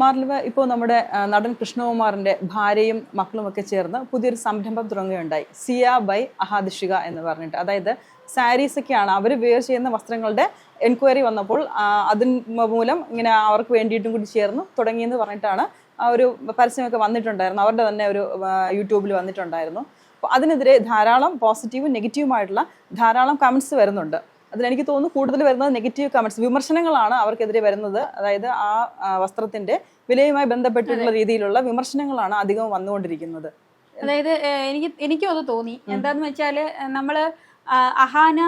മാർലിവ ഇപ്പോൾ നമ്മുടെ നടൻ കൃഷ്ണകുമാറിന്റെ ഭാര്യയും മക്കളും ഒക്കെ ചേർന്ന് പുതിയൊരു സംരംഭം തുടങ്ങുകയുണ്ടായി. സിയ ബൈ അഹാദിഷിക എന്ന് പറഞ്ഞിട്ട്. അതായത് സാരീസ് ഒക്കെയാണ് അവർ വെയർ ചെയ്യുന്ന വസ്ത്രങ്ങളുടെ എൻക്വയറി വന്നപ്പോൾ അതിന് മൂലം ഇങ്ങനെ അവർക്ക് വേണ്ടിയിട്ടും കൂടി ചേർന്ന് തുടങ്ങിയെന്ന് പറഞ്ഞിട്ടാണ് ആ ഒരു പരസ്യമൊക്കെ വന്നിട്ടുണ്ടായിരുന്നു. അവരുടെ തന്നെ ഒരു യൂട്യൂബിൽ വന്നിട്ടുണ്ടായിരുന്നു. അപ്പോൾ അതിനെതിരെ ധാരാളം പോസിറ്റീവും നെഗറ്റീവുമായിട്ടുള്ള ധാരാളം കമൻസ് വരുന്നുണ്ട്. അതിലെനിക്ക് തോന്നുന്നു കൂടുതൽ വരുന്നത് നെഗറ്റീവ് കമൻസ് വിമർശനങ്ങളാണ് അവർക്കെതിരെ വരുന്നത്. അതായത് ആ വസ്ത്രത്തിന്റെ വിലയുമായി ബന്ധപ്പെട്ടിട്ടുള്ള രീതിയിലുള്ള വിമർശനങ്ങളാണ് അധികം വന്നുകൊണ്ടിരിക്കുന്നത്. അതായത് എനിക്ക് എനിക്കും അത് തോന്നി. എന്താന്ന് വെച്ചാൽ നമ്മൾ അഹാന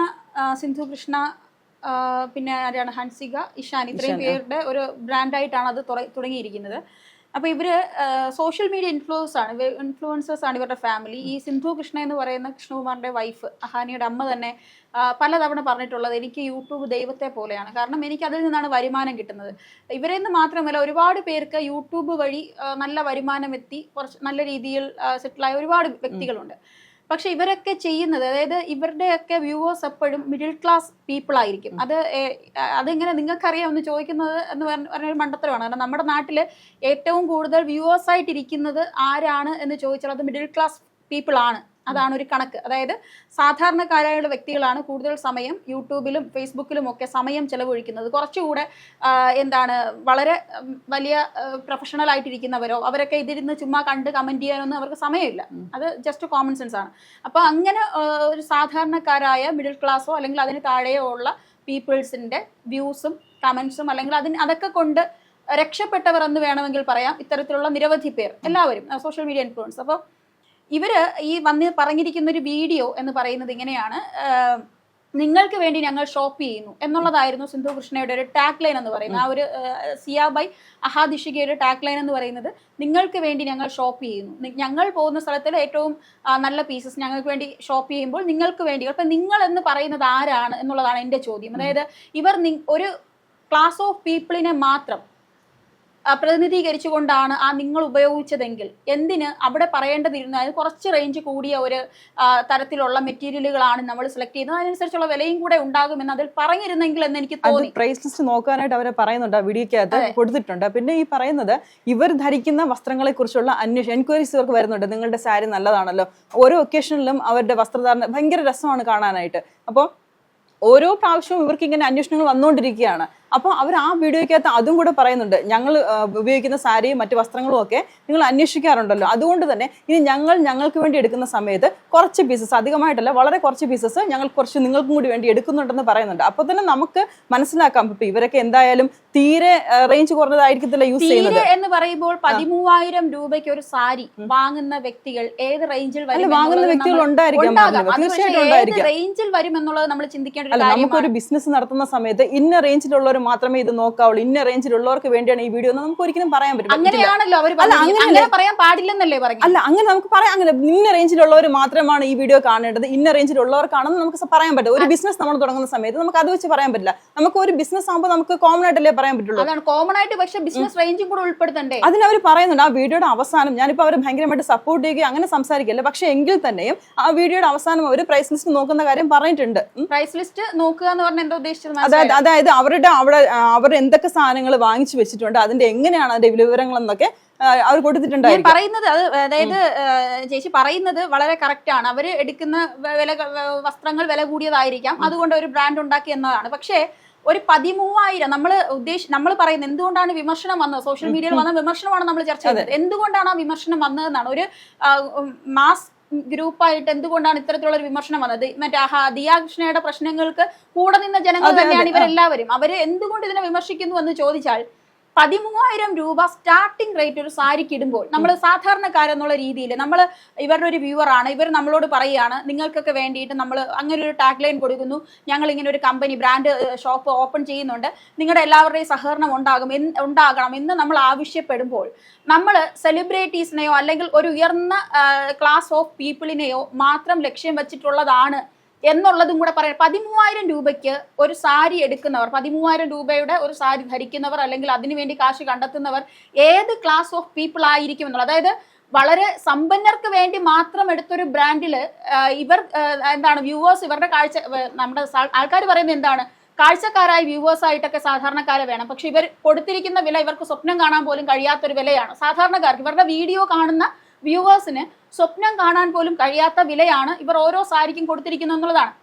സിന്ധു കൃഷ്ണ പിന്നെ ആരാണ്? ഹൻസിക ഇഷാൻ ഇത്രയും പേരുടെ ഒരു ബ്രാൻഡായിട്ടാണ് അത് തുടങ്ങിയിരിക്കുന്നത്. അപ്പൊ ഇവർ സോഷ്യൽ മീഡിയ ഇൻഫ്ലുവൻസ് ആണ്. ഇൻഫ്ലുവൻസേഴ്സ് ആണ് ഇവരുടെ ഫാമിലി ഈ സിന്ധു കൃഷ്ണ എന്ന് പറയുന്ന കൃഷ്ണകുമാറിന്റെ വൈഫ് അഹാനിയുടെ അമ്മ തന്നെ പലതവണ പറഞ്ഞിട്ടുള്ളത് എനിക്ക് യൂട്യൂബ് ദൈവത്തെ പോലെയാണ്. കാരണം എനിക്ക് അതിൽ നിന്നാണ് വരുമാനം കിട്ടുന്നത്. ഇവരെ നിന്ന് മാത്രമല്ല ഒരുപാട് പേർക്ക് യൂട്യൂബ് വഴി നല്ല വരുമാനം എത്തി കുറച്ച് നല്ല രീതിയിൽ സെറ്റിലായ ഒരുപാട് വ്യക്തികളുണ്ട്. പക്ഷെ ഇവരൊക്കെ ചെയ്യുന്നത് അതായത് ഇവരുടെയൊക്കെ വ്യൂവേഴ്സ് എപ്പോഴും മിഡിൽ ക്ലാസ് പീപ്പിൾ ആയിരിക്കും. അത് അതെങ്ങനെ നിങ്ങൾക്കറിയാം? എന്ന് ചോദിക്കുന്നത് എന്ന് പറഞ്ഞ ഒരു മണ്ടത്തരമാണ്. കാരണം നമ്മുടെ നാട്ടിൽ ഏറ്റവും കൂടുതൽ വ്യൂവേഴ്സ് ആയിട്ടിരിക്കുന്നത് ആരാണ് എന്ന് ചോദിച്ചാൽ അത് മിഡിൽ ക്ലാസ് പീപ്പിൾ ആണ്. അതാണ് ഒരു കണക്ക്. അതായത് സാധാരണക്കാരായുള്ള വ്യക്തികളാണ് കൂടുതൽ സമയം യൂട്യൂബിലും ഫേസ്ബുക്കിലും ഒക്കെ സമയം ചെലവഴിക്കുന്നത്. കുറച്ചുകൂടെ എന്താണ് വളരെ വലിയ പ്രൊഫഷണൽ ആയിട്ടിരിക്കുന്നവരോ അവരൊക്കെ ഇതിരുന്ന് ചുമ്മാ കണ്ട് കമന്റ് ചെയ്യാനൊന്നും അവർക്ക് സമയമില്ല. അത് ജസ്റ്റ് കോമൺ സെൻസ് ആണ്. അപ്പോൾ അങ്ങനെ ഒരു സാധാരണക്കാരായ മിഡിൽ ക്ലാസ്സോ അല്ലെങ്കിൽ അതിന് താഴെയോ ഉള്ള പീപ്പിൾസിന്റെ വ്യൂസും കമന്റ്സും അല്ലെങ്കിൽ അതിന് അതൊക്കെ കൊണ്ട് രക്ഷപ്പെട്ടവർ എന്ന് വേണമെങ്കിൽ പറയാം. ഇത്തരത്തിലുള്ള നിരവധി പേർ എല്ലാവരും സോഷ്യൽ മീഡിയ ഇൻഫ്ലുവൻസ് അപ്പോൾ ഇവർ ഈ വന്ന് പറഞ്ഞിരിക്കുന്ന ഒരു വീഡിയോ എന്ന് പറയുന്നത് ഇങ്ങനെയാണ്. നിങ്ങൾക്ക് വേണ്ടി ഞങ്ങൾ ഷോപ്പ് ചെയ്യുന്നു എന്നുള്ളതായിരുന്നു സിന്ധു കൃഷ്ണയുടെ ഒരു ടാഗ് ലൈൻ എന്ന് പറയുന്നത്. ആ ഒരു സിയാബൈ അഹാദിഷികയുടെ ടാഗ് ലൈൻ എന്ന് പറയുന്നത് നിങ്ങൾക്ക് വേണ്ടി ഞങ്ങൾ ഷോപ്പ് ചെയ്യുന്നു. ഞങ്ങൾ പോകുന്ന സ്ഥലത്തിൽ ഏറ്റവും നല്ല പീസസ് ഞങ്ങൾക്ക് വേണ്ടി ഷോപ്പ് ചെയ്യുമ്പോൾ നിങ്ങൾക്ക് വേണ്ടി അപ്പം നിങ്ങൾ എന്ന് പറയുന്നത് ആരാണ് എന്നുള്ളതാണ് എന്റെ ചോദ്യം. അതായത് ഇവർ ഒരു ക്ലാസ് ഓഫ് പീപ്പിളിനെ മാത്രം പ്രതിനിധീകരിച്ചുകൊണ്ടാണ് ആ നിങ്ങൾ ഉപയോഗിച്ചതെങ്കിൽ എന്തിന് അവിടെ പറയേണ്ടതിരുന്നു? അതിന് കുറച്ച് റേഞ്ച് കൂടിയ ഒരു തരത്തിലുള്ള മെറ്റീരിയലുകളാണ് നമ്മൾ സെലക്ട് ചെയ്യുന്നത്. അതിനനുസരിച്ചുള്ള വിലയും കൂടെ ഉണ്ടാകുമെന്ന് അതിൽ പറഞ്ഞിരുന്നെങ്കിൽ എന്ന് എനിക്ക് തോന്നി. പ്രൈസ് ലിസ്റ്റ് നോക്കാനായിട്ട് അവരെ പറയുന്നുണ്ട്. ആ വീഡിയോക്കകത്ത് കൊടുത്തിട്ടുണ്ട്. പിന്നെ ഈ പറയുന്നത് ഇവർ ധരിക്കുന്ന വസ്ത്രങ്ങളെ കുറിച്ചുള്ള അന്വേഷണം എൻക്വയറീസ് ഇവർക്ക് വരുന്നുണ്ട്. നിങ്ങളുടെ സാരി നല്ലതാണല്ലോ. ഓരോ ഒക്കേഷനിലും അവരുടെ വസ്ത്രധാരണ ഭയങ്കര രസമാണ് കാണാനായിട്ട്. അപ്പോൾ ഓരോ പ്രാവശ്യവും ഇവർക്ക് ഇങ്ങനെ അന്വേഷണങ്ങൾ വന്നുകൊണ്ടിരിക്കുകയാണ്. അപ്പോൾ അവർ ആ വീഡിയോയ്ക്കകത്ത് അതും കൂടെ പറയുന്നുണ്ട്. ഞങ്ങൾ ഉപയോഗിക്കുന്ന സാരിയും മറ്റു വസ്ത്രങ്ങളും ഒക്കെ നിങ്ങൾ അന്വേഷിക്കാറുണ്ടല്ലോ. അതുകൊണ്ട് തന്നെ ഇനി ഞങ്ങൾ ഞങ്ങൾക്ക് വേണ്ടി എടുക്കുന്ന സമയത്ത് കുറച്ച് പീസസ് അധികമായിട്ടല്ല വളരെ കുറച്ച് പീസസ് ഞങ്ങൾ കുറച്ച് നിങ്ങൾക്കും കൂടി വേണ്ടി എടുക്കുന്നുണ്ടെന്ന് പറയുന്നുണ്ട്. അപ്പോൾ തന്നെ നമുക്ക് മനസ്സിലാക്കാം ഇപ്പൊ ഇവരൊക്കെ എന്തായാലും തീരെ റേഞ്ച് കുറഞ്ഞതായിരിക്കത്തില്ല യൂസ് ചെയ്യുന്നത്. എന്ന് പറയുമ്പോൾ പതിമൂവായിരം രൂപയ്ക്ക് ഒരു സാരി വാങ്ങുന്ന വ്യക്തികൾ ഏത് റേഞ്ചിൽ വരും വാങ്ങുന്ന വ്യക്തികൾ ഉണ്ടായിരിക്കാം. തീർച്ചയായിട്ടും റേഞ്ചിൽ വരും എന്നുള്ളത് നമ്മൾ ചിന്തിക്കേണ്ട ഒരു നമുക്കൊരു ബിസിനസ് നടത്തുന്ന സമയത്ത് ഇന്ന റേഞ്ചിലുള്ളവർ മാത്രമേ ഇത് നോക്കാവുള്ളൂ. ഇന്ന റേഞ്ചിലുള്ളവർക്ക് വേണ്ടിയാണ് ഈ വീഡിയോ എന്ന് നമുക്ക് ഒരിക്കലും പറയാൻ പറ്റും അങ്ങനെയാണല്ലോ അവർ അല്ല, അങ്ങനെയല്ല. അങ്ങനെ പറയാൻ പാടില്ലെന്നല്ലേ പറഞ്ഞു അല്ല അങ്ങനെ നമുക്ക് പറയാം. അങ്ങനെ ഇന്ന റേഞ്ചിലുള്ളവർ മാത്രമാണ് ഈ വീഡിയോ കാണേണ്ടത്. ഇന്ന റേഞ്ചിലുള്ളവർക്കാണെന്ന് നമുക്ക് പറയാൻ പറ്റും ഒരു ബിസിനസ് നമ്മൾ തുടങ്ങുന്ന സമയത്ത് നമുക്ക് അത് വെച്ച് പറയാൻ പറ്റില്ല. നമുക്ക് ഒരു ബിസിനസ് ആകുമ്പോൾ നമുക്ക് കോമൺ ആയിട്ടല്ലേ പറയാൻ പറ്റുള്ളൂ. അതാണ് കോമൺ ആയിട്ട് പക്ഷേ ബിസിനസ് റേഞ്ചും കൂടെ ഉൾപ്പെടുത്തണ്ടേ? അതിനവർ പറയുന്നുണ്ട് ആ വീഡിയോയുടെ അവസാനം ഞാനിപ്പോൾ അവർ ഭയങ്കരമായിട്ട് സപ്പോർട്ട് ചെയ്യുകയും അങ്ങനെ സംസാരിക്കില്ല പക്ഷേ എങ്കിൽ തന്നെയും ആ വീഡിയോയുടെ അവസാനം അവർ പ്രൈസ് ലിസ്റ്റ് നോക്കുന്ന കാര്യം പറഞ്ഞിട്ടുണ്ട്. പ്രൈസ് ലിസ്റ്റ് നോക്കുക എന്ന് പറഞ്ഞാൽ എന്താ ഉദ്ദേശിച്ചത് അതായത് അതായത് അവരുടെ അവിടെ അവർ എന്തൊക്കെ സാധനങ്ങൾ വാങ്ങിച്ചു വെച്ചിട്ടുണ്ട് അതിന്റെ എങ്ങനെയാണ് അതിന്റെ വിവരങ്ങൾ എന്നൊക്കെ അവർ കൊടുത്തിട്ടുണ്ട് പറയുന്നത് അത് അതായത് ചേച്ചി പറയുന്നത് വളരെ കറക്റ്റ് ആണ്. അവർ എടുക്കുന്ന വില വസ്ത്രങ്ങൾ വില കൂടിയതായിരിക്കാം. അതുകൊണ്ട് ഒരു ബ്രാൻഡ് ഉണ്ടാക്കി എന്നതാണ്. പക്ഷേ ഒരു പതിമൂവായിരം നമ്മൾ ഉദ്ദേശ നമ്മൾ പറയുന്നത് എന്തുകൊണ്ടാണ് വിമർശനം വന്നത്? സോഷ്യൽ മീഡിയയിൽ വന്ന വിമർശനമാണ് നമ്മൾ ചർച്ച ചെയ്തത് എന്തുകൊണ്ടാണ് ആ വിമർശനം വന്നതെന്നാണ്. ഒരു മാസ് ഗ്രൂപ്പായിട്ട് എന്തുകൊണ്ടാണ് ഇത്തരത്തിലുള്ള ഒരു വിമർശനം വന്നത്? മറ്റേ ആഹാ ദിയാ കൃഷ്ണയുടെ പ്രശ്നങ്ങൾക്ക് കൂടെ നിന്ന ജനങ്ങൾ തന്നെയാണ്. ഇവരെല്ലാവരും. അവർ എന്തുകൊണ്ട് ഇതിനെ വിമർശിക്കുന്നു എന്ന് ചോദിച്ചാൽ പതിമൂവായിരം രൂപ സ്റ്റാർട്ടിംഗ് റേറ്റ് ഒരു സാരിക്ക് ഇടുമ്പോൾ നമ്മൾ സാധാരണക്കാരെന്നുള്ള രീതിയിൽ നമ്മൾ ഇവരുടെ ഒരു വ്യൂവർ ആണ്. ഇവർ നമ്മളോട് പറയുകയാണ് നിങ്ങൾക്കൊക്കെ വേണ്ടിയിട്ട് നമ്മൾ അങ്ങനെ ഒരു ടാഗ് ലൈൻ കൊടുക്കുന്നു. ഞങ്ങൾ ഇങ്ങനെ ഒരു കമ്പനി ബ്രാൻഡ് ഷോപ്പ് ഓപ്പൺ ചെയ്യുന്നുണ്ട്. നിങ്ങളുടെ എല്ലാവരുടെയും സഹകരണം ഉണ്ടാകും ഉണ്ടാകണം എന്ന് നമ്മൾ ആവശ്യപ്പെടുമ്പോൾ നമ്മൾ സെലിബ്രിറ്റീസിനെയോ അല്ലെങ്കിൽ ഒരു ഉയർന്ന ക്ലാസ് ഓഫ് പീപ്പിളിനെയോ മാത്രം ലക്ഷ്യം വെച്ചിട്ടുള്ളതാണ് എന്നുള്ളതും കൂടെ പറയാം. പതിമൂവായിരം രൂപയ്ക്ക് ഒരു സാരി എടുക്കുന്നവർ പതിമൂവായിരം രൂപയുടെ ഒരു സാരി ധരിക്കുന്നവർ അല്ലെങ്കിൽ അതിനുവേണ്ടി കാശ് കണ്ടെത്തുന്നവർ ഏത് ക്ലാസ് ഓഫ് പീപ്പിൾ ആയിരിക്കും എന്നുള്ളത്? അതായത് വളരെ സമ്പന്നർക്ക് വേണ്ടി മാത്രം എടുത്തൊരു ബ്രാൻഡിൽ ഇവർ എന്താണ് വ്യൂവേഴ്സ് ഇവരുടെ കാഴ്ച നമ്മുടെ ആൾക്കാർ പറയുന്നത് എന്താണ്? കാഴ്ചക്കാരായ വ്യൂവേഴ്സ് ആയിട്ടൊക്കെ സാധാരണക്കാരെ വേണം. പക്ഷെ ഇവർ കൊടുത്തിരിക്കുന്ന വില ഇവർക്ക് സ്വപ്നം കാണാൻ പോലും കഴിയാത്തൊരു വിലയാണ്. സാധാരണക്കാർക്ക് ഇവരുടെ വീഡിയോ കാണുന്ന വ്യൂവേഴ്സിന് സ്വപ്നം കാണാൻ പോലും കഴിയാത്ത വിലയാണ് ഇവർ ഓരോ സാരിക്കും കൊടുത്തിരിക്കുന്നത് എന്നുള്ളതാണ്.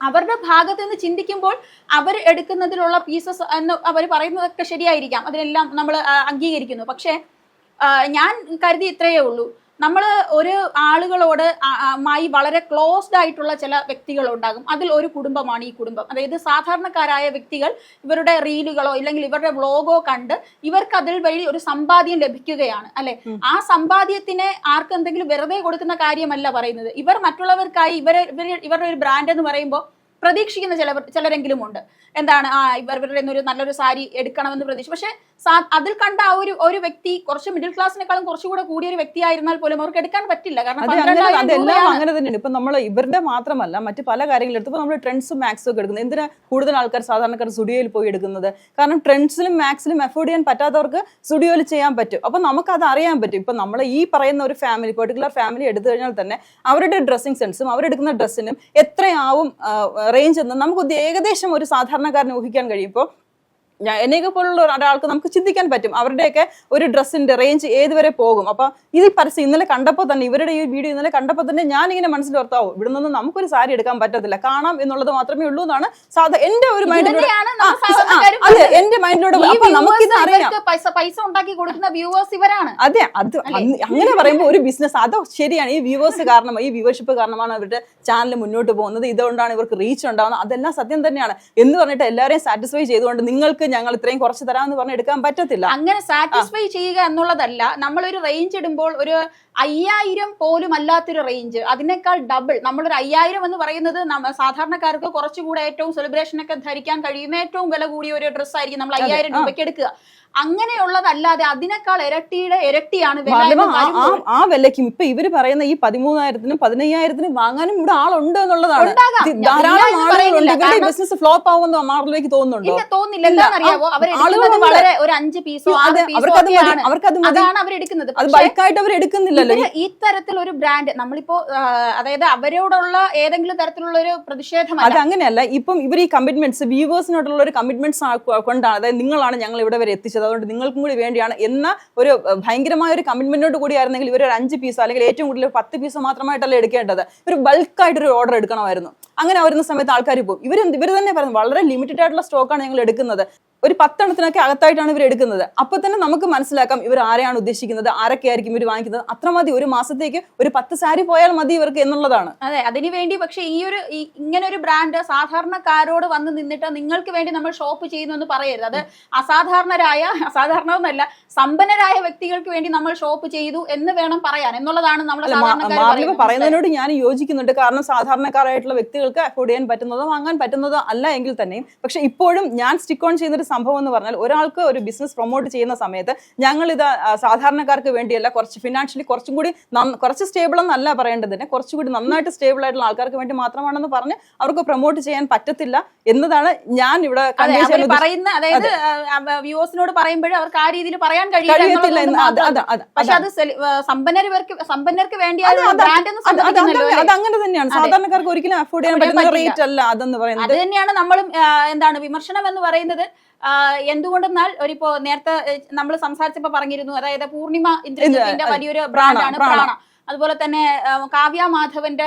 അവരുടെ ഭാഗത്ത് നിന്ന് ചിന്തിക്കുമ്പോൾ അവർ എടുക്കുന്നതിലുള്ള പീസസ് എന്ന് അവർ പറയുന്നതൊക്കെ ശരിയായിരിക്കാം. അതിനെല്ലാം നമ്മൾ അംഗീകരിക്കുന്നു. പക്ഷേ ഞാൻ കരുതി ഇത്രയേ ഉള്ളൂ. നമ്മൾ ഒരു ആളുകളോട് മായി വളരെ ക്ലോസ്ഡ് ആയിട്ടുള്ള ചില വ്യക്തികൾ ഉണ്ടാകും അതിൽ ഒരു കുടുംബമാണ് ഈ കുടുംബം. അതായത് സാധാരണക്കാരായ വ്യക്തികൾ ഇവരുടെ റീലുകളോ അല്ലെങ്കിൽ ഇവരുടെ വ്ളോഗോ കണ്ട് ഇവർക്ക് അതിൽ വഴി ഒരു സമ്പാദ്യം ലഭിക്കുകയാണ് അല്ലെ? ആ സമ്പാദ്യത്തിനെ ആർക്കെന്തെങ്കിലും വെറുതെ കൊടുക്കുന്ന കാര്യമല്ല പറയുന്നത്. ഇവർ മറ്റുള്ളവർക്കായി ഇവരെ ഇവരുടെ ഒരു ബ്രാൻഡ് എന്ന് പറയുമ്പോൾ പ്രതീക്ഷിക്കുന്ന ചിലവർ ചിലരെങ്കിലും ഉണ്ട് എന്താണ് ആ ഇവർ ഇവരുടെ ഒരു നല്ലൊരു സാരി എടുക്കണമെന്ന് പ്രതീക്ഷ പക്ഷേ അതിൽ കണ്ട ആ ഒരു ഒരു വ്യക്തി കുറച്ച് മിഡിൽ ക്ലാസ്സിനേക്കാളും കുറച്ചുകൂടെ കൂടിയ ഒരു വ്യക്തി ആയിരുന്നാൽ പോലും അവർക്ക് എടുക്കാൻ പറ്റില്ല. കാരണം അങ്ങനെ അതെല്ലാം അങ്ങനെ തന്നെയാണ്. ഇപ്പൊ നമ്മൾ ഇവരുടെ മാത്രമല്ല മറ്റ് പല കാര്യങ്ങളും എടുത്തപ്പോൾ നമ്മൾ ട്രെൻഡ്സും മാക്സും ഒക്കെ എടുക്കുന്നത്. എന്തിനാ കൂടുതൽ ആൾക്കാർ സാധാരണക്കാർ സ്റ്റുഡിയോയിൽ പോയി എടുക്കുന്നത്? കാരണം ട്രെൻഡ്സിലും മാക്സിലും അഫോർഡ് ചെയ്യാൻ പറ്റാത്തവർക്ക് സ്റ്റുഡിയോയിൽ ചെയ്യാൻ പറ്റും. അപ്പൊ നമുക്ക് അത് അറിയാൻ പറ്റും. ഇപ്പൊ നമ്മൾ ഈ പറയുന്ന ഒരു ഫാമിലി പെർട്ടിക്കുലർ ഫാമിലി എടുത്തു കഴിഞ്ഞാൽ തന്നെ അവരുടെ ഡ്രസ്സിംഗ് സെൻസും അവരെടുക്കുന്ന ഡ്രസ്സിനും എത്രയാവും റേഞ്ച് എന്ന് നമുക്ക് ഏകദേശം ഒരു സാധാരണക്കാരന് ഊഹിക്കാൻ കഴിയും. ഇപ്പോൾ എന്നെയൊക്കെ പോലുള്ള ഒരാൾക്ക് നമുക്ക് ചിന്തിക്കാൻ പറ്റും. അവരുടെയൊക്കെ ഒരു ഡ്രസ്സിന്റെ റേഞ്ച് ഏതുവരെ പോകും. അപ്പൊ ഇത് ഈ പരസ്യം ഇന്നലെ കണ്ടപ്പോൾ തന്നെ ഇവരുടെ ഈ വീഡിയോ ഇന്നലെ കണ്ടപ്പോൾ തന്നെ ഞാൻ ഇങ്ങനെ മനസ്സിൽ ഓർത്താവും ഇവിടെ നിന്ന് നമുക്കൊരു സാരി എടുക്കാൻ പറ്റത്തില്ല. കാണാം എന്നുള്ളത് മാത്രമേ ഉള്ളൂ എന്നാണ് സാധാ എന്റെ ഒരു മൈൻഡിലൂടെ അതെ എന്റെ മൈൻഡിലൂടെ നമുക്കിത് അറിയാം. പൈസ പൈസ ഉണ്ടാക്കി കൊടുക്കുന്ന വ്യൂവേഴ്സ് ഇവരാണ്. അതെ അത് അങ്ങനെ പറയുമ്പോൾ ഒരു ബിസിനസ് അത് ശരിയാണ്. ഈ വ്യൂവേഴ്സ് കാരണം ഈ വ്യൂവർഷിപ്പ് കാരണമാണ് അവരുടെ ചാനൽ മുന്നോട്ട് പോകുന്നത്. ഇതുകൊണ്ടാണ് ഇവർക്ക് റീച്ച് ഉണ്ടാവുന്നത്. അതെല്ലാം സത്യം തന്നെയാണ്. എന്ന് പറഞ്ഞിട്ട് എല്ലാവരെയും സാറ്റിസ്ഫൈ ചെയ്തുകൊണ്ട് നിങ്ങൾക്ക് ഞങ്ങൾ ഇത്രയും കുറച്ച് തരാമെന്ന് പറഞ്ഞ് എടുക്കാൻ പറ്റത്തില്ല. അങ്ങനെ സാറ്റിസ്ഫൈ ചെയ്യുക എന്നുള്ളതല്ല നമ്മൾ ഒരു റേഞ്ച് ഇടുമ്പോൾ ഒരു അയ്യായിരം പോലും അല്ലാത്തൊരു റേഞ്ച് അതിനേക്കാൾ ഡബിൾ നമ്മളൊരു അയ്യായിരം എന്ന് പറയുന്നത് സാധാരണക്കാർക്ക് കുറച്ചുകൂടെ ഏറ്റവും സെലിബ്രേഷൻ ഒക്കെ ധരിക്കാൻ കഴിയുന്ന ഏറ്റവും വില കൂടിയ ഒരു ഡ്രസ്സായിരിക്കും നമ്മൾ അയ്യായിരം. രൂപയ്ക്ക് എടുക്കുക. അങ്ങനെയുള്ളതല്ലാതെ അതിനേക്കാൾ ഇരട്ടിയുടെ ഇരട്ടിയാണ് വില ആ- വിലയ്ക്കും ഇപ്പൊ ഇവർ പറയുന്ന ഈ പതിമൂന്നായിരത്തിനും പതിനയ്യായിരത്തിനും വാങ്ങാനും ഇവിടെ ആളുണ്ട് എന്നുള്ളതാണ്. ധാരാളം ആളുകളുണ്ട്. ഇവരുടെ ബിസിനസ് ഫ്ലോപ്പ് ആവുമെന്ന് മാറിലേക്ക് തോന്നുന്നുണ്ടോ? തോന്നില്ല. എന്താണെന്നറിയാവോ? ആളുകളുണ്ട്. വളരെ ഒരു അഞ്ച് പീസോ അവർക്കത് അവർക്കത് അതാണ് അവരെടുക്കുന്നത് അത് ബൾക്കായിട്ട് അവർ എടുക്കുന്നില്ലല്ലോ. ഈ തരത്തിൽ ഒരു ബ്രാൻഡ് നമ്മളിപ്പോ അതായത് അവരോടുള്ള ഏതെങ്കിലും തരത്തിലുള്ള ഒരു പ്രതിഷേധം അത് അങ്ങനെയല്ല. ഇപ്പം ഇവർ ഈ കമ്മിറ്റ്മെന്റ്സ് വ്യൂവേഴ്സിനോടുള്ള ഒരു കമ്മിറ്റ്മെന്റ്സ് കൊണ്ടാണ്. അതായത് നിങ്ങളാണ് ഞങ്ങൾ ഇവിടെ വരെ എത്തിച്ചത്. അതുകൊണ്ട് നിങ്ങൾക്കും കൂടി വേണ്ടിയാണ് എന്ന ഒരു ഭയങ്കരമായ ഒരു കമ്മിറ്റ്മെന്റോട് കൂടി ആയിരുന്നെങ്കിൽ ഇവർ ഒരു അഞ്ച് പീസ് അല്ലെങ്കിൽ ഏറ്റവും കൂടുതൽ പത്ത് പീസ് മാത്രമായിട്ടല്ല എടുക്കേണ്ടത്. ഒരു ബൾക്കായിട്ടൊരു ഓർഡർ എടുക്കണമായിരുന്നു. അങ്ങനെ വരുന്ന സമയത്ത് ആൾക്കാർ പോകും ഇവർ ഇവർ തന്നെ പറയുന്നത് വളരെ ലിമിറ്റഡ് ആയിട്ടുള്ള സ്റ്റോക്കാണ് ഞങ്ങൾ എടുക്കുന്നത്. ഒരു പത്തെണ്ണത്തിനൊക്കെ അകത്തായിട്ടാണ് ഇവർ എടുക്കുന്നത്. അപ്പൊ തന്നെ നമുക്ക് മനസ്സിലാക്കാം ഇവർ ആരെയാണ് ഉദ്ദേശിക്കുന്നത് ആരൊക്കെ ആയിരിക്കും ഇവർ വാങ്ങിക്കുന്നത്. അത്ര മതി ഒരു മാസത്തേക്ക് ഒരു പത്ത് സാരി പോയാൽ മതി ഇവർക്ക് എന്നുള്ളതാണ്. അതെ അതിനുവേണ്ടി പക്ഷെ ഈ ഒരു ഇങ്ങനെ ഒരു ബ്രാൻഡ് സാധാരണക്കാരോട് വന്ന് നിന്നിട്ട് നിങ്ങൾക്ക് വേണ്ടി നമ്മൾ ഷോപ്പ് ചെയ്യുന്നു എന്ന് പറയരുത്. അത് അസാധാരണരായ അസാധാരണമെന്നല്ല സമ്പന്നരായ വ്യക്തികൾക്ക് വേണ്ടി നമ്മൾ ഷോപ്പ് ചെയ്തു എന്ന് വേണം പറയാൻ. എന്നുള്ളതാണ് നമ്മൾ. പറയുന്നതിനോട് ഞാൻ യോജിക്കുന്നുണ്ട്. കാരണം സാധാരണക്കാരായിട്ടുള്ള വ്യക്തികൾക്ക് അഫോർഡ് ചെയ്യാൻ പറ്റുന്നതോ വാങ്ങാൻ പറ്റുന്നതോ അല്ല എങ്കിൽ തന്നെയും. പക്ഷെ ഇപ്പോഴും ഞാൻ സ്റ്റിക്ക് ഓൺ ചെയ്യുന്ന ഒരു സംഭവം എന്ന് പറഞ്ഞാൽ ഒരാൾക്ക് ഒരു ബിസിനസ് പ്രൊമോട്ട് ചെയ്യുന്ന സമയത്ത് ഞങ്ങൾ ഇത് സാധാരണക്കാർക്ക് വേണ്ടിയല്ല കുറച്ച് ഫിനാൻഷ്യലി കുറച്ചും കൂടി കുറച്ച് സ്റ്റേബിൾ എന്നല്ല പറയേണ്ടത് തന്നെ കുറച്ചുകൂടി നന്നായിട്ട് സ്റ്റേബിൾ ആയിട്ടുള്ള ആൾക്കാർക്ക് വേണ്ടി മാത്രമാണെന്ന് പറഞ്ഞ് അവർക്ക് പ്രൊമോട്ട് ചെയ്യാൻ പറ്റത്തില്ല എന്നതാണ് ഞാൻ ഇവിടെ. പറയുന്ന അതായത് വ്യൂവേഴ്സിനോട് പറയുമ്പോഴും അവർക്ക് ആ രീതിയിൽ പറയാൻ കഴിയില്ല പക്ഷെ അത് സമ്പന്നർക്ക് സമ്പന്നർക്ക് അത് അങ്ങനെ തന്നെയാണ്. സാധാരണക്കാർക്ക് ഒരിക്കലും അഫോർഡ് ചെയ്യാൻ പറ്റുന്ന റേറ്റ് അല്ല അതെന്ന് പറയുന്നത്. അത് തന്നെയാണ് നമ്മളും എന്താണ് വിമർശനം എന്ന് പറയുന്നത്. എന്തുകൊണ്ടെന്നാൽ ഒരിപ്പോ നേരത്തെ നമ്മൾ സംസാരിച്ചപ്പോ പറഞ്ഞിരുന്നു അതായത് പൂർണിമ ഇന്ദ്രജിത്തിന്റെ വലിയൊരു ബ്രാൻഡാണ് പ്രാണ. അതുപോലെ തന്നെ കാവ്യ മാധവന്റെ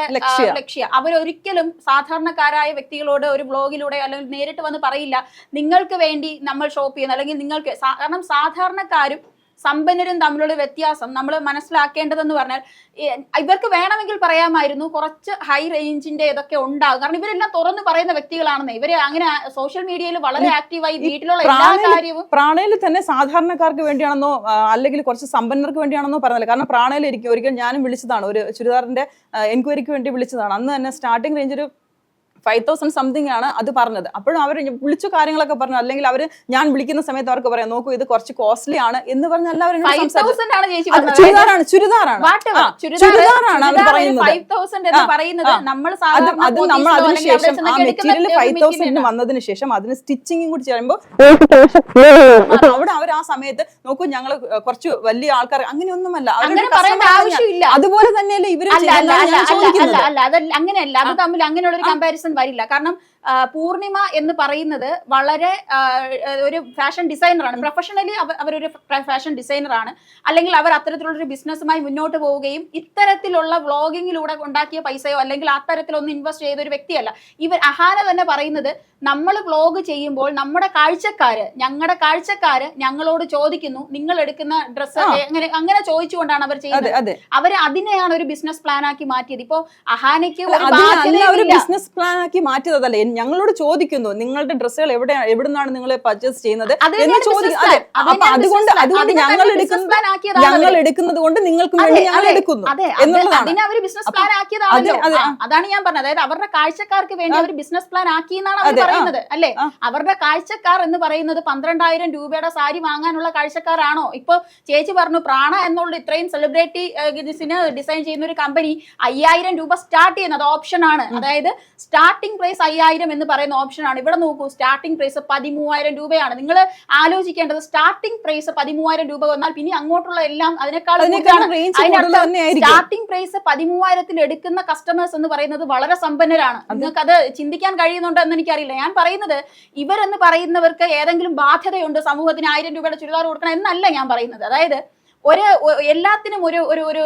ലക്ഷ്യ. അവരൊരിക്കലും സാധാരണക്കാരായ വ്യക്തികളോട് ഒരു ബ്ലോഗിലൂടെ അല്ലെങ്കിൽ നേരിട്ട് വന്ന് പറയില്ല നിങ്ങൾക്ക് വേണ്ടി നമ്മൾ ഷോപ്പ് ചെയ്യുന്നു അല്ലെങ്കിൽ നിങ്ങൾക്ക് കാരണം സാധാരണക്കാരും സമ്പന്നരും തമ്മിലുള്ള വ്യത്യാസം നമ്മൾ മനസ്സിലാക്കേണ്ടതെന്ന് പറഞ്ഞാൽ ഇവർക്ക് വേണമെങ്കിൽ പറയാമായിരുന്നു കുറച്ച് ഹൈ റേഞ്ചിന്റെ ഇതൊക്കെ ഉണ്ടാകും. കാരണം ഇവരെല്ലാം തുറന്ന് പറയുന്ന വ്യക്തികളാണെന്ന്. ഇവർ അങ്ങനെ സോഷ്യൽ മീഡിയയിൽ വളരെ ആക്റ്റീവായി വീട്ടിലുള്ള എല്ലാ കാര്യവും പ്രാണയിൽ തന്നെ സാധാരണക്കാർക്ക് വേണ്ടിയാണെന്നോ അല്ലെങ്കിൽ കുറച്ച് സമ്പന്നർക്ക് വേണ്ടിയാണെന്നോ പറഞ്ഞില്ല കാരണം പ്രാണയിൽ ഇരിക്കും ഒരിക്കൽ ഞാനും വിളിച്ചതാണ്. ഒരു ചുരിദാറിന്റെ എൻക്വയറിക്ക് വേണ്ടി വിളിച്ചതാണ്. അന്ന് തന്നെ സ്റ്റാർട്ടിംഗ് റേഞ്ച് ഒരു ഫൈവ് തൗസൻഡ് സംതിങ് ആണ് അത് പറഞ്ഞത്. അപ്പോഴും അവർ വിളിച്ചു കാര്യങ്ങളൊക്കെ പറഞ്ഞു. അല്ലെങ്കിൽ അവർ ഞാൻ വിളിക്കുന്ന സമയത്ത് അവർക്ക് പറയാം നോക്കൂ ഇത് കുറച്ച് കോസ്റ്റ്ലി ആണ് എന്ന് പറഞ്ഞാൽ എല്ലാവരും ചുരിദാറാണ് ചുരിദാറാണ്. ചുരിദാറാണ് അവർ പറയുന്നത്. നമ്മൾ ആ മെറ്റീരിയൽ ഫൈവ് തൗസൻഡിന്. വന്നതിന് ശേഷം അതിന് സ്റ്റിച്ചിങ്ങും കൂടി ചെയ്യുമ്പോൾ അവിടെ അവർ ആ സമയത്ത് നോക്കൂ ഞങ്ങൾ കുറച്ച് വലിയ ആൾക്കാർ അങ്ങനെയൊന്നുമല്ല. അതുപോലെ തന്നെയല്ലേ ഇവർ അങ്ങനെയല്ല. അത് തമ്മിൽ അങ്ങനെയുള്ള ഒരു കമ്പാരിസൺ വരില്ല. കാരണം പൂർണിമ എന്ന് പറയുന്നത് വളരെ ഒരു ഫാഷൻ ഡിസൈനറാണ് പ്രൊഫഷണലി അവരൊരു ഫാഷൻ ഡിസൈനറാണ് അല്ലെങ്കിൽ അവർ അത്തരത്തിലുള്ളൊരു ബിസിനസ്സുമായി മുന്നോട്ട് പോവുകയും ഇത്തരത്തിലുള്ള വ്ളോഗിങ്ങിലൂടെ ഉണ്ടാക്കിയ പൈസയോ അല്ലെങ്കിൽ അത്തരത്തിലൊന്നും ഇൻവെസ്റ്റ് ചെയ്ത ഒരു വ്യക്തിയല്ല. ഇവർ അഹാന തന്നെ പറയുന്നത് നമ്മൾ വ്ലോഗ് ചെയ്യുമ്പോൾ നമ്മുടെ കാഴ്ചക്കാര് ഞങ്ങളുടെ കാഴ്ചക്കാര് ഞങ്ങളോട് ചോദിക്കുന്നു നിങ്ങൾ എടുക്കുന്ന ഡ്രസ്സ് അങ്ങനെ അങ്ങനെ ചോദിച്ചുകൊണ്ടാണ് അവർ ചെയ്യുന്നത്? അവർ അവർ അതിനെയാണ് ഒരു ബിസിനസ് പ്ലാൻ ആക്കി മാറ്റിയത്. ഇപ്പോ അഹാനയ്ക്ക് ഒരു ബിസിനസ് പ്ലാൻ ആക്കി മാറ്റിയതല്ല. ഞങ്ങളോട് ചോദിക്കുന്നു നിങ്ങളുടെ ഡ്രസ്സുകൾ എവിടെ എവിടുന്നാണ് നിങ്ങൾ പർച്ചേസ് ചെയ്യുന്നത്? എന്ന് തന്നെയാണ് ചോദിക്കും അതെ അപ്പൊ അതുകൊണ്ട് business plan. അതുകൊണ്ട് അതിനെ ഞങ്ങൾ എടുക്കുന്നത് ഞങ്ങൾ എടുക്കുന്നത് കൊണ്ട് നിങ്ങൾക്കും വേണ്ടി ഞങ്ങൾ എടുക്കുന്നു. എന്നുള്ളതാണ്. അവർ ബിസിനസ് പ്ലാൻ ആക്കിയതാണല്ലോ. അതാണ് ഞാൻ പറഞ്ഞത്. അതായത് അവരുടെ കാഴ്ചക്കാർക്ക് വേണ്ടി അവർ ബിസിനസ് പ്ലാൻ ആക്കി എന്നാണ് അവർ. പറയുന്നത് അല്ലെ? അവരുടെ കാഴ്ചക്കാർ എന്ന് പറയുന്നത് പന്ത്രണ്ടായിരം രൂപയുടെ സാരി വാങ്ങാനുള്ള കാഴ്ചക്കാരാണോ? ഇപ്പൊ ചേച്ചി പറഞ്ഞു പ്രാണ എന്നുള്ള ഇത്രയും സെലിബ്രിറ്റി ഡിസൈൻ ചെയ്യുന്ന ഒരു കമ്പനി അയ്യായിരം രൂപ സ്റ്റാർട്ട് ചെയ്യുന്നത് ഓപ്ഷൻ ആണ്. അതായത് സ്റ്റാർട്ടിംഗ് പ്രൈസ് അയ്യായിരം എന്ന് പറയുന്ന ഓപ്ഷൻ ആണ്. ഇവിടെ നോക്കൂ സ്റ്റാർട്ടിംഗ് പ്രൈസ് പതിമൂവായിരം രൂപയാണ്. നിങ്ങൾ ആലോചിക്കേണ്ടത് സ്റ്റാർട്ടിംഗ് പ്രൈസ് പതിമൂവായിരം രൂപ വന്നാൽ പിന്നെ അങ്ങോട്ടുള്ള എല്ലാം അതിനേക്കാൾ സ്റ്റാർട്ടിംഗ് പ്രൈസ് പതിമൂവായിരത്തിൽ എടുക്കുന്ന കസ്റ്റമേഴ്സ് എന്ന് പറയുന്നത് വളരെ സമ്പന്നരാണ്. നിങ്ങൾക്ക് അത് ചിന്തിക്കാൻ കഴിയുന്നുണ്ടോ എന്ന് എനിക്കറിയില്ല. ഞാൻ പറയുന്നത് ഇവരെന്ന് പറയുന്നവർക്ക് ഏതെങ്കിലും ബാധ്യതയുണ്ട് സമൂഹത്തിന് ആയിരം രൂപയുടെ ചുരിദാർ കൊടുക്കണം എന്നല്ല ഞാൻ പറയുന്നത്. അതായത് ഒരു എല്ലാത്തിനും ഒരു ഒരു ഒരു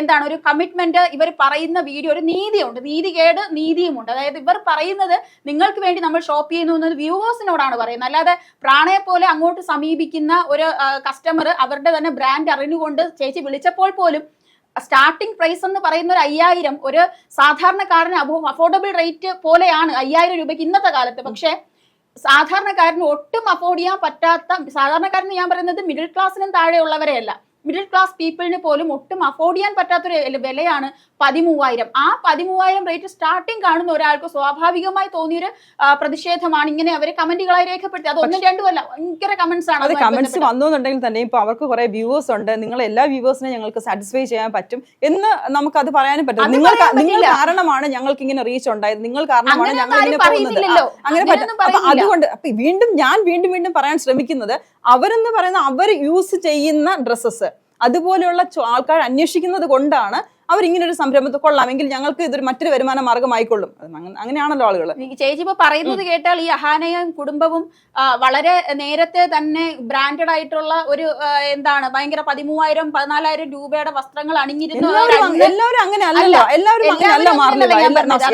എന്താണ് ഒരു കമ്മിറ്റ്മെന്റ് ഇവർ പറയുന്ന വീഡിയോ ഒരു നീതിയുണ്ട്. നീതികേട് നീതിയുമുണ്ട്. അതായത് ഇവർ പറയുന്നത് നിങ്ങൾക്ക് വേണ്ടി നമ്മൾ ഷോപ്പ് ചെയ്യുന്നു എന്നത് വ്യൂവേഴ്സിനോടാണ് പറയുന്നത്. അല്ലാതെ പ്രാണയെ പോലെ അങ്ങോട്ട് സമീപിക്കുന്ന ഒരു കസ്റ്റമർ അവരുടെ തന്നെ ബ്രാൻഡ് അറിഞ്ഞുകൊണ്ട് ചേച്ചി വിളിച്ചപ്പോൾ പോലും സ്റ്റാർട്ടിംഗ് പ്രൈസ് എന്ന് പറയുന്ന ഒരു അയ്യായിരം ഒരു സാധാരണക്കാരന് അഫോർഡബിൾ റേറ്റ് പോലെയാണ് അയ്യായിരം രൂപയ്ക്ക് ഇന്നത്തെ കാലത്ത്. പക്ഷേ സാധാരണക്കാരന് ഒട്ടും അഫോർഡ് ചെയ്യാൻ പറ്റാത്ത സാധാരണക്കാരന് ഞാൻ പറയുന്നത് മിഡിൽ ക്ലാസ്സിനും താഴെയുള്ളവരെയല്ല മിഡിൽ ക്ലാസ് പീപ്പിളിന് പോലും ഒട്ടും അഫോർഡ് ചെയ്യാൻ പറ്റാത്തൊരു വിലയാണ് പതിമൂവായിരം. ആ പതിമൂവായിരം റേറ്റ് സ്റ്റാർട്ടിങ് കാണുന്ന ഒരാൾക്ക് സ്വാഭാവികമായി തോന്നിയൊരു പ്രതിഷേധമാണ് ഇങ്ങനെ അവരെ കമന്റുകളായി രേഖപ്പെടുത്തി. അത് ഒന്നും രണ്ടുമല്ല ഭയങ്കര കമന്റ്സ് ആണ് അത് കമന്റ്സ് വന്നുണ്ടെങ്കിൽ വന്നുന്നുണ്ടെങ്കിൽ തന്നെ ഇപ്പൊ അവർക്ക് കുറെ വ്യൂവേഴ്സ് ഉണ്ട്. നിങ്ങൾ എല്ലാ വ്യൂവേഴ്സിനെ ഞങ്ങൾക്ക് സാറ്റിസ്ഫൈ ചെയ്യാൻ പറ്റും എന്ന് നമുക്ക് അത് പറയാനും പറ്റും നിങ്ങൾ നിങ്ങൾ കാരണമാണ് ഞങ്ങൾക്ക് ഇങ്ങനെ റീച്ച് ഉണ്ടായത്. നിങ്ങൾ കാരണമാണ് ഞങ്ങൾ ഇങ്ങനെ പോകുന്നത്. പറയുന്നില്ലല്ലോ. അങ്ങനെ പറ്റും അപ്പൊ അതുകൊണ്ട് അപ്പൊ വീണ്ടും ഞാൻ വീണ്ടും വീണ്ടും പറയാൻ ശ്രമിക്കുന്നത് അവരെന്ന് പറയുന്ന അവർ യൂസ് ചെയ്യുന്ന ഡ്രസ്സസ് അതുപോലെയുള്ള ആൾക്കാർ അന്വേഷിക്കുന്നത് കൊണ്ടാണ് അവർ ഇങ്ങനെ ഒരു സംരംഭത്തെ കൊള്ളാമെങ്കിൽ ഞങ്ങൾക്ക് ഇതൊരു മറ്റൊരു വരുമാന മാർഗമായിക്കൊള്ളും. അങ്ങനെയാണല്ലോ ആളുകൾ ചേച്ചി ഇപ്പൊ പറയുന്നത് കേട്ടാൽ ഈ അഹാനയും കുടുംബവും വളരെ നേരത്തെ തന്നെ ബ്രാൻഡഡ് ആയിട്ടുള്ള ഒരു എന്താണ് ഭയങ്കര പതിമൂവായിരം പതിനാലായിരം രൂപയുടെ വസ്ത്രങ്ങൾ അണിഞ്ഞിരുന്നു എല്ലാവരും എല്ലാവരും അങ്ങനെ അല്ലല്ലോ എല്ലാവരും എല്ലാവരും.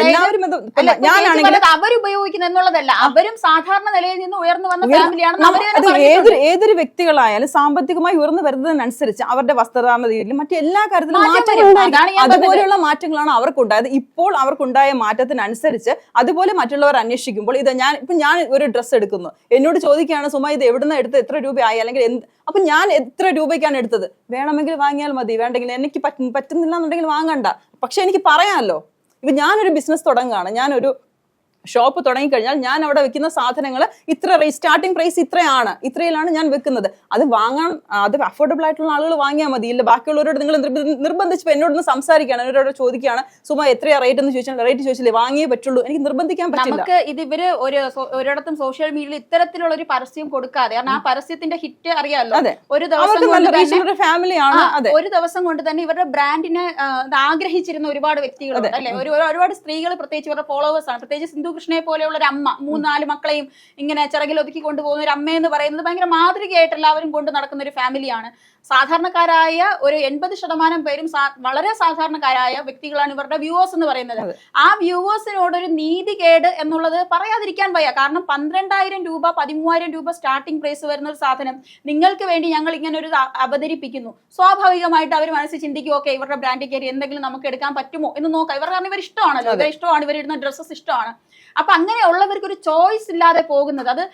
എല്ലാവരും അല്ല, ഞാനാണെങ്കിൽ അവരുപയോഗിക്കുന്ന എന്നുള്ളതല്ല. അവരും സാധാരണ നിലയിൽ നിന്ന് ഉയർന്നു വന്ന ഫാമിലിയാണ്. ഏതൊരു ഏതൊരു വ്യക്തികളായാലും സാമ്പത്തികമായി ഉയർന്നു വരുന്നതിനനുസരിച്ച് അവരുടെ വസ്ത്രധാരണ രീതിയിലും മറ്റു എല്ലാ കാര്യത്തിലും മാറ്റം അതുപോലെയുള്ള മാറ്റങ്ങളാണ് അവർക്കുണ്ടായത്. ഇപ്പോൾ അവർക്കുണ്ടായ മാറ്റത്തിനനുസരിച്ച് അതുപോലെ മറ്റുള്ളവർ അന്വേഷിക്കുമ്പോൾ ഇത് ഞാൻ ഇപ്പൊ ഞാൻ ഒരു ഡ്രസ്സ് എടുക്കുന്നു. എന്നോട് ചോദിക്കുകയാണ് സുമ ഇത് എവിടുന്ന് എടുത്ത് എത്ര രൂപയായി? അല്ലെങ്കിൽ എന്ത്? അപ്പൊ ഞാൻ എത്ര രൂപയ്ക്കാണ് എടുത്തത്? വേണമെങ്കിൽ വാങ്ങിയാൽ മതി. വേണ്ടെങ്കിൽ എനിക്ക് പറ്റുന്നില്ല എന്നുണ്ടെങ്കിൽ വാങ്ങണ്ട. പക്ഷെ എനിക്ക് പറയാമല്ലോ. ഇപ്പൊ ഞാനൊരു ബിസിനസ് തുടങ്ങുകയാണ്. ഞാനൊരു ഷോപ്പ് തുടങ്ങിക്കഴിഞ്ഞാൽ ഞാൻ അവിടെ വെക്കുന്ന സാധനങ്ങൾ ഇത്ര റേ സ്റ്റാർട്ടിംഗ് പ്രൈസ് ഇത്രയാണ് ഇത്രയിലാണ് ഞാൻ വെക്കുന്നത്. അത് വാങ്ങാൻ അത് അഫോർഡബിൾ ആയിട്ടുള്ള ആളുകൾ വാങ്ങിയാൽ മതി. ഇല്ല ബാക്കിയുള്ളവരോട് നിങ്ങൾ നിർബ- നിർബന്ധിച്ച് എന്നോടൊന്ന് സംസാരിക്കുകയാണ് എന്നോട് ചോദിക്കുകയാണ് സുമ എത്രയാ റേറ്റ് എന്ന് ചോദിച്ചാൽ റേറ്റ് ചോദിച്ചില്ലേ വാങ്ങിയേ പറ്റുള്ളൂ. എനിക്ക് നിർബന്ധിക്കാൻ പറ്റില്ല. നമുക്ക് ഇത് ഇവർ ഒരു ഒരിടത്തും സോഷ്യൽ മീഡിയയിൽ ഇത്തരത്തിലുള്ള ഒരു പരസ്യം കൊടുക്കാതെ കാരണം ആ പരസ്യത്തിന്റെ ഹിറ്റ് അറിയാമല്ലോ ഒരു ദിവസം ഫാമിലിയാണ് ഒരു ദിവസം കൊണ്ട് തന്നെ ഇവരുടെ ബ്രാൻഡിനെ ആഗ്രഹിച്ചിരുന്ന ഒരുപാട് വ്യക്തികളുണ്ട് അല്ലെ? ഒരു ഒരു- ഒരുപാട് സ്ത്രീകൾ പ്രത്യേകിച്ച് ഇവരുടെ ഫോളോവേഴ്സ് ആണ്. പ്രത്യേകിച്ച് സിന്ധു കൃഷ്ണയെ പോലെയുള്ള ഒരു അമ്മ മൂന്നാൽ മക്കളെയും ഇങ്ങനെ ചിറകിൽ ഒതുക്കി കൊണ്ടുപോകുന്ന ഒരു അമ്മ എന്ന് പറയുന്നത് ഭയങ്കര മാതൃകയായിട്ട് എല്ലാവരും കൊണ്ട് നടക്കുന്ന ഒരു ഫാമിലിയാണ്. സാധാരണക്കാരായ ഒരു എൺപത് ശതമാനം പേരും വളരെ സാധാരണക്കാരായ വ്യക്തികളാണ് ഇവരുടെ വ്യൂവേഴ്സ് എന്ന് പറയുന്നത്. ആ വ്യൂവേഴ്സിനോട് ഒരു നീതികേട് എന്നുള്ളത് പറയാതിരിക്കാൻ വയ്യ. കാരണം പന്ത്രണ്ടായിരം രൂപ പതിമൂവായിരം രൂപ സ്റ്റാർട്ടിംഗ് പ്രൈസ് വരുന്ന ഒരു സാധനം നിങ്ങൾക്ക് വേണ്ടി ഞങ്ങൾ ഇങ്ങനെ ഒരു അവതരിപ്പിക്കുന്നു. സ്വാഭാവികമായിട്ട് അവർ മനസ്സിൽ ചിന്തിക്കും ഓക്കെ ഇവരുടെ ബ്രാൻഡിൽ കയറി എന്തെങ്കിലും നമുക്ക് എടുക്കാൻ പറ്റുമോ? എന്ന് നോക്കാം. ഇവർ കാരണം ഇവർ ഇഷ്ടമാണല്ലോ ഇവർ ഇഷ്ടമാണ്. ഇവരിടുന്ന ഡ്രസ്സസ് ഇഷ്ടമാണ്. അപ്പൊ അങ്ങനെയുള്ളവർക്ക് ഒരു ചോയ്സ് ഇല്ലാതെ പോകുന്നത്. അത്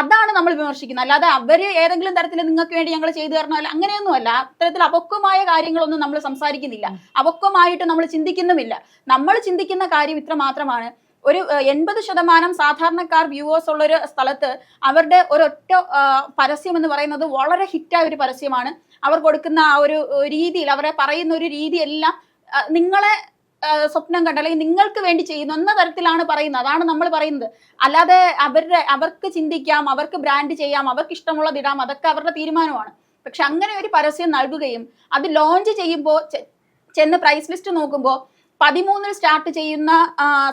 അതാണ് നമ്മൾ വിമർശിക്കുന്നത്. അല്ലാതെ അവർ ഏതെങ്കിലും തരത്തിൽ നിങ്ങൾക്ക് വേണ്ടി ഞങ്ങൾ ചെയ്തു തരണോ അല്ല അങ്ങനെയൊന്നുമല്ല. അത്തരത്തിൽ അപക്വമായ കാര്യങ്ങളൊന്നും നമ്മൾ സംസാരിക്കുന്നില്ല. അപക്വമായിട്ട് നമ്മൾ ചിന്തിക്കുന്നുമില്ല. നമ്മൾ ചിന്തിക്കുന്ന കാര്യം ഇത്ര മാത്രമാണ്. ഒരു എൺപത് ശതമാനം സാധാരണക്കാർ വ്യൂവേഴ്സ് ഉള്ള ഒരു സ്ഥലത്ത് അവരുടെ ഒരൊറ്റ പരസ്യം എന്ന് പറയുന്നത് വളരെ ഹിറ്റായ ഒരു പരസ്യമാണ്. അവർ കൊടുക്കുന്ന ആ ഒരു രീതിയിൽ അവരെ പറയുന്ന ഒരു രീതിയെല്ലാം നിങ്ങളെ സ്വപ്നം കണ്ട അല്ലെങ്കിൽ നിങ്ങൾക്ക് വേണ്ടി ചെയ്യുന്ന എന്ന തരത്തിലാണ് പറയുന്നത്. അതാണ് നമ്മൾ പറയുന്നത്. അല്ലാതെ അവരുടെ അവർക്ക് ചിന്തിക്കാം അവർക്ക് ബ്രാൻഡ് ചെയ്യാം അവർക്ക് ഇഷ്ടമുള്ളത് ഇടാം അതൊക്കെ അവരുടെ തീരുമാനമാണ്. പക്ഷെ അങ്ങനെ ഒരു പരസ്യം നൽകുകയും അത് ലോഞ്ച് ചെയ്യുമ്പോൾ ചെന്ന് പ്രൈസ് ലിസ്റ്റ് നോക്കുമ്പോൾ പതിമൂന്നിൽ സ്റ്റാർട്ട് ചെയ്യുന്ന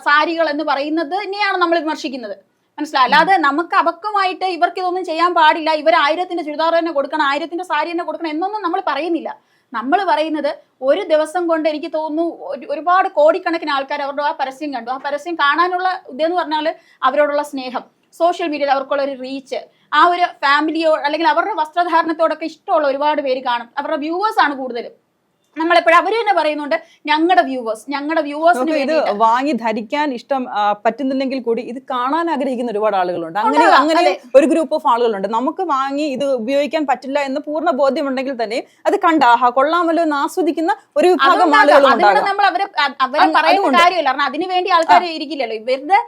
സാരികൾ എന്ന് പറയുന്നത് ഇനിയാണ് നമ്മൾ വിമർശിക്കുന്നത്. മനസ്സിലായി? അല്ലാതെ നമുക്ക് അവക്കുമായിട്ട് ഇവർക്ക് ഇതൊന്നും ചെയ്യാൻ പാടില്ല. ഇവർ ആയിരത്തിന്റെ ചുരിദാർ തന്നെ കൊടുക്കണം ആയിരത്തിന്റെ സാരി തന്നെ കൊടുക്കണം എന്നൊന്നും നമ്മൾ പറയുന്നില്ല. നമ്മൾ പറയുന്നത് ഒരു ദിവസം കൊണ്ട് എനിക്ക് തോന്നുന്നു ഒരു- ഒരുപാട് കോടിക്കണക്കിന് ആൾക്കാർ അവരുടെ ആ പരസ്യം കണ്ടു. ആ പരസ്യം കാണാനുള്ള ഇതെന്ന് പറഞ്ഞാൽ അവരോടുള്ള സ്നേഹം. സോഷ്യൽ മീഡിയയിൽ അവർക്കുള്ള ഒരു റീച്ച് ആ ഒരു ഫാമിലിയോ അല്ലെങ്കിൽ അവരുടെ വസ്ത്രധാരണത്തോടൊക്കെ ഇഷ്ടമുള്ള ഒരുപാട് പേര് കാണും. അവരുടെ വ്യൂവേഴ്സാണ് കൂടുതലും. നമ്മളെപ്പോഴും അവർ തന്നെ പറയുന്നുണ്ട് ഞങ്ങളുടെ വ്യൂവേഴ്സ് ഞങ്ങളുടെ വ്യൂവേഴ്സിന് ഇത് വാങ്ങി ധരിക്കാൻ ഇഷ്ടം പറ്റുന്നില്ലെങ്കിൽ കൂടി ഇത് കാണാൻ ആഗ്രഹിക്കുന്ന ഒരുപാട് ആളുകളുണ്ട്. അങ്ങനെ അങ്ങനെ ഒരു ഗ്രൂപ്പ് ഓഫ് ആളുകളുണ്ട്. നമുക്ക് വാങ്ങി ഇത് ഉപയോഗിക്കാൻ പറ്റില്ല എന്ന് പൂർണ ബോധ്യമുണ്ടെങ്കിൽ തന്നെ അത് കണ്ട ആഹാ കൊള്ളാമല്ലോ എന്ന് ആസ്വദിക്കുന്ന ഒരു വിഭാഗം ആളുകളുണ്ട് ആളുകളും നമ്മൾ അവരെ അ- അവരെ പറയുന്ന കാര്യമില്ല. കാരണം അതിനുവേണ്ടി ആൾക്കാർ ഇരിക്കില്ലല്ലോ. ഇവരുടെ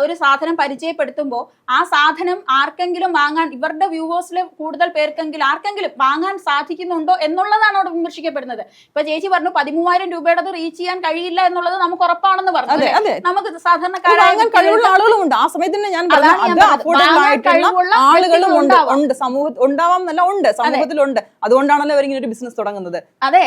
ഒരു സാധനം പരിചയപ്പെടുത്തുമ്പോൾ ആ സാധനം ആർക്കെങ്കിലും വാങ്ങാൻ ഇവരുടെ വ്യൂവേഴ്സിൽ കൂടുതൽ പേർക്കെങ്കിലും ആർക്കെങ്കിലും വാങ്ങാൻ സാധിക്കുന്നുണ്ടോ എന്നുള്ളതാണ് അവിടെ വിമർശിക്കപ്പെടുന്നത്. ഇപ്പൊ ചേച്ചി പറഞ്ഞു പതിമൂവായിരം രൂപയുടെ അത് റീച്ച് ചെയ്യാൻ കഴിയില്ല എന്നുള്ളത് നമുക്ക് ഉറപ്പാണെന്ന് പറഞ്ഞു അതെ നമുക്ക് സാധാരണക്കാരായ കഴിവുള്ള ആളുകളും ഉണ്ട്. ആ ഞാൻ ആളുകളും ഉണ്ട് ഉണ്ട്. സമൂഹ ഉണ്ടാവാം എന്നല്ല ഉണ്ട്. സമൂഹത്തിലുണ്ട്. അതുകൊണ്ടാണല്ലോ ഒരു ബിസിനസ് തുടങ്ങുന്നത്. അതെ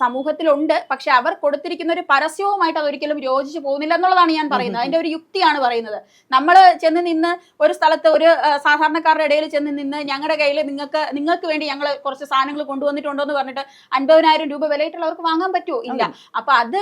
സമൂഹത്തിലുണ്ട്. പക്ഷെ അവർ കൊടുത്തിരിക്കുന്ന ഒരു പരസ്യവുമായിട്ട് അതൊരിക്കലും യോജിച്ച് പോകുന്നില്ല എന്നുള്ളതാണ് ഞാൻ പറയുന്നത്. അതിന്റെ ഒരു യുക്തിയാണ് പറയുന്നത്. നമ്മൾ ചെന്ന് നിന്ന് ഒരു സ്ഥലത്ത് ഒരു സാധാരണക്കാരുടെ ഇടയിൽ ചെന്ന് നിന്ന് ഞങ്ങളുടെ കയ്യിൽ നിങ്ങൾക്ക് നിങ്ങൾക്ക് വേണ്ടി ഞങ്ങൾ കുറച്ച് സാധനങ്ങൾ കൊണ്ടുവന്നിട്ടുണ്ടോ എന്ന് പറഞ്ഞിട്ട് അൻപതിനായിരം രൂപ വിലയിട്ടുള്ളവർക്ക് വാങ്ങാൻ പറ്റുമോ? ഇല്ല. അപ്പൊ അത്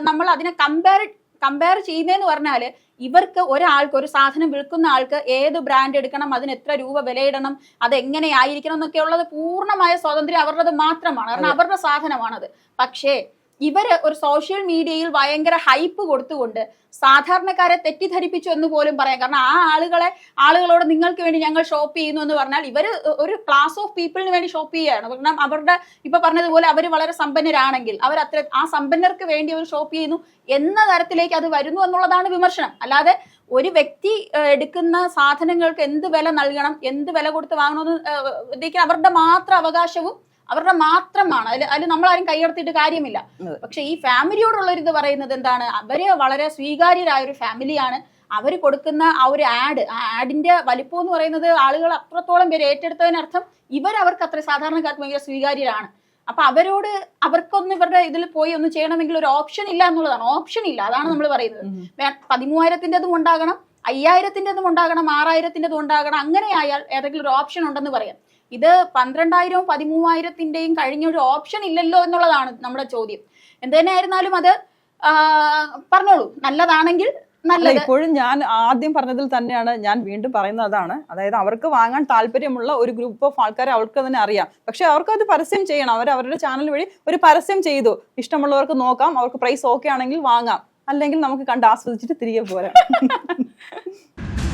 നമ്മൾ അതിനെ കമ്പയർ കമ്പയർ ചെയ്യുന്നതെന്ന് പറഞ്ഞാൽ ഇവർക്ക് ഒരാൾക്ക് ഒരു സാധനം വിൽക്കുന്ന ആൾക്ക് ഏത് ബ്രാൻഡ് എടുക്കണം അതിന് എത്ര രൂപ വിലയിടണം അത് എങ്ങനെയായിരിക്കണം എന്നൊക്കെ ഉള്ളത് പൂർണമായ സ്വാതന്ത്ര്യം അവരുടേത് മാത്രമാണ്. കാരണം അവരുടെ സാധനമാണത്. പക്ഷേ ഇവർ ഒരു സോഷ്യൽ മീഡിയയിൽ ഭയങ്കര ഹൈപ്പ് കൊടുത്തുകൊണ്ട് സാധാരണക്കാരെ തെറ്റിദ്ധരിപ്പിച്ചു എന്ന് പോലും പറയാം. കാരണം ആ ആളുകളെ ആളുകളോട് നിങ്ങൾക്ക് വേണ്ടി ഞങ്ങൾ ഷോപ്പ് ചെയ്യുന്നു എന്ന് പറഞ്ഞാൽ ഇവർ ഒരു ക്ലാസ് ഓഫ് പീപ്പിളിന് വേണ്ടി ഷോപ്പ് ചെയ്യുകയാണ്. കാരണം അവരുടെ ഇപ്പൊ പറഞ്ഞതുപോലെ അവർ വളരെ സമ്പന്നരാണെങ്കിൽ അവർ അത്ര ആ സമ്പന്നർക്ക് വേണ്ടി അവർ ഷോപ്പ് ചെയ്യുന്നു എന്ന തരത്തിലേക്ക് അത് വരുന്നു എന്നുള്ളതാണ് വിമർശനം. അല്ലാതെ ഒരു വ്യക്തി എടുക്കുന്ന സാധനങ്ങൾക്ക് എന്ത് വില നൽകണം എന്ത് വില കൊടുത്ത് വാങ്ങണമെന്ന് അവരുടെ മാത്രം അവകാശവും അവരുടെ മാത്രമാണ്. അതിൽ അതിൽ നമ്മളാരും കൈയടത്തിയിട്ട് കാര്യമില്ല. പക്ഷെ ഈ ഫാമിലിയോടുള്ള ഒരു ഇത് പറയുന്നത് എന്താണ്? അവർ വളരെ സ്വീകാര്യരായ ഒരു ഫാമിലിയാണ്. അവർ കൊടുക്കുന്ന ആ ഒരു ആഡ് ആ ആഡിന്റെ വലിപ്പം എന്ന് പറയുന്നത് ആളുകൾ അത്രത്തോളം പേര് ഏറ്റെടുത്തതിനർത്ഥം ഇവർ അവർക്ക് അത്ര സാധാരണക്കാർക്ക് ഭയങ്കര സ്വീകാര്യരാണ്. അപ്പൊ അവരോട് അവർക്കൊന്ന് ഇവരുടെ ഇതിൽ പോയി ഒന്ന് ചെയ്യണമെങ്കിൽ ഒരു ഓപ്ഷൻ ഇല്ല എന്നുള്ളതാണ്. ഓപ്ഷൻ ഇല്ല അതാണ് നമ്മൾ പറയുന്നത്. പതിമൂവായിരത്തിന്റെതും ഉണ്ടാകണം അയ്യായിരത്തിന്റെതും ഉണ്ടാകണം ആറായിരത്തിന്റെതും ഉണ്ടാകണം അങ്ങനെ ആയാൽ ഏതെങ്കിലും ഒരു ഓപ്ഷൻ ഉണ്ടെന്ന് പറയാം. ഇത് പന്ത്രണ്ടായിരവും പതിമൂവായിരത്തിന്റെയും കഴിഞ്ഞ ഒരു ഓപ്ഷൻ ഇല്ലല്ലോ എന്നുള്ളതാണ് നമ്മുടെ ചോദ്യം. എന്ത് തന്നെ ആയിരുന്നാലും അത് പറഞ്ഞോളൂ. നല്ലതാണെങ്കിൽ അല്ല നല്ലത്. ഇപ്പോഴും ഞാൻ ആദ്യം പറഞ്ഞതിൽ തന്നെയാണ് ഞാൻ വീണ്ടും പറയുന്നത് അതാണ്. അതായത് അവർക്ക് വാങ്ങാൻ താല്പര്യമുള്ള ഒരു ഗ്രൂപ്പ് ഓഫ് ആൾക്കാരെ അവർക്ക് തന്നെ അറിയാം. പക്ഷെ അവർക്ക് അത് പരസ്യം ചെയ്യണം. അവർ അവരുടെ ചാനൽ വഴി ഒരു പരസ്യം ചെയ്തു. ഇഷ്ടമുള്ളവർക്ക് നോക്കാം. അവർക്ക് പ്രൈസ് ഓക്കെ ആണെങ്കിൽ വാങ്ങാം. അല്ലെങ്കിൽ നമുക്ക് കണ്ട് ആസ്വദിച്ചിട്ട് തിരികെ പോരാം.